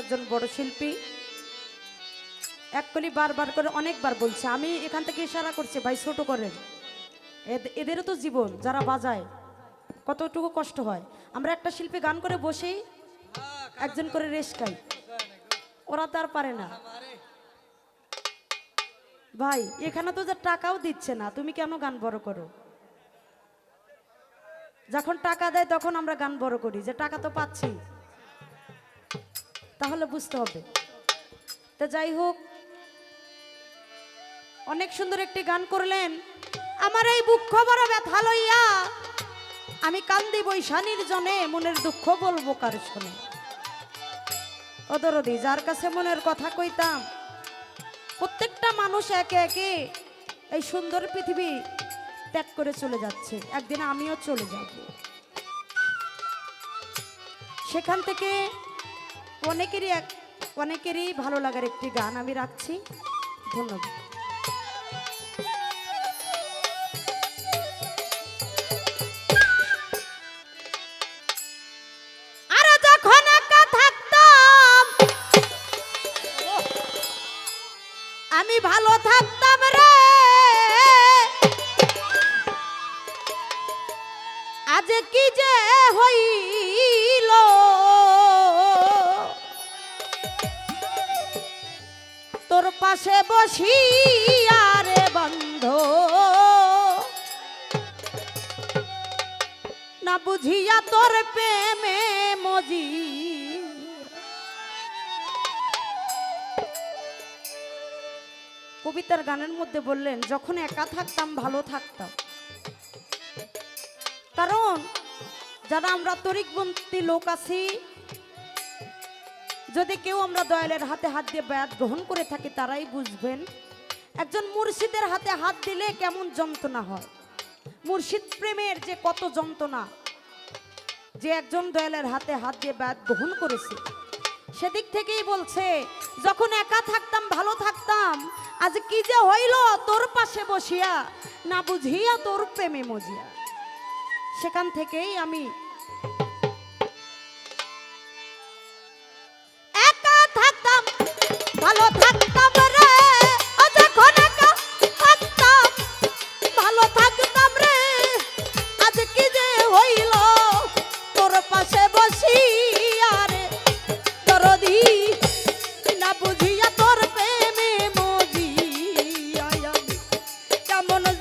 একজন বড় শিল্পী। এক কলি বারবার করে অনেকবার বলছে, আমি এখান থেকে ইশারা করছি ভাই, ছোট করেন এদেরও তো জীবন, যারা বাজায়, কতটুকু কষ্ট হয়। আমরা একটা শিল্পী গান করে বসেই একজন করে রেশ খাই। ওরা তো আর পারে না। ভাই, এখানে তো যে টাকাও দিচ্ছে না, তুমি কেন গান বড় করো? যখন টাকা দেয় তখন আমরা গান বড় করি, যে টাকা তো পাচ্ছি। তাহলে বুঝতে হবে। তো যাই হোক, অনেক সুন্দর একটি গান করলেন। আমার এই বুক বড় ব্যথা লইয়া আমি কান্দি বৈশানীর জনে, মনের দুঃখ বলব কার শোনে। অদরদি যার কাছে মনের কথা কইতাম, প্রত্যেকটা মানুষ একে একে এই সুন্দর পৃথিবী ত্যাগ করে চলে যাচ্ছে। একদিন আমিও চলে যাব। সেখান থেকে অনেকেরই এক, অনেকেরই ভালো লাগার একটি গান আমি রাখছি। ধন্যবাদ। আমি ভালো থাকতাম রে। আজ কি যে হইল পাশে বসি, আরে বন্ধ। না বুঝিয়া তোর প্রেমে মজি কবিতার গানের মধ্যে বললেন, যখন একা থাকতাম, ভালো থাকতাম। কারণ, যারা আমরা তরিকবন্তি লোক আছি যদি কেউ আমরা দয়ালের হাতে হাত দিয়ে ব্যায়াত গ্রহণ করে থাকি, তারাই বুঝবেন, একজন মুর্শিদের হাতে হাত দিলে কেমন যন্ত্রণা হয়। মুর্শিদ প্রেমের যে কত যন্ত্রণা, যে একজন দয়ালের হাতে হাত দিয়ে ব্যায়াত গ্রহণ করেছে, সেদিক থেকেই বলছে, যখন একা থাকতাম, ভালো থাকতাম, আজ কি যে হইল তোর পাশে বসিয়া, না বুঝিয়া তোর প্রেমে মজিয়া। সেখান থেকেই আমি vámonos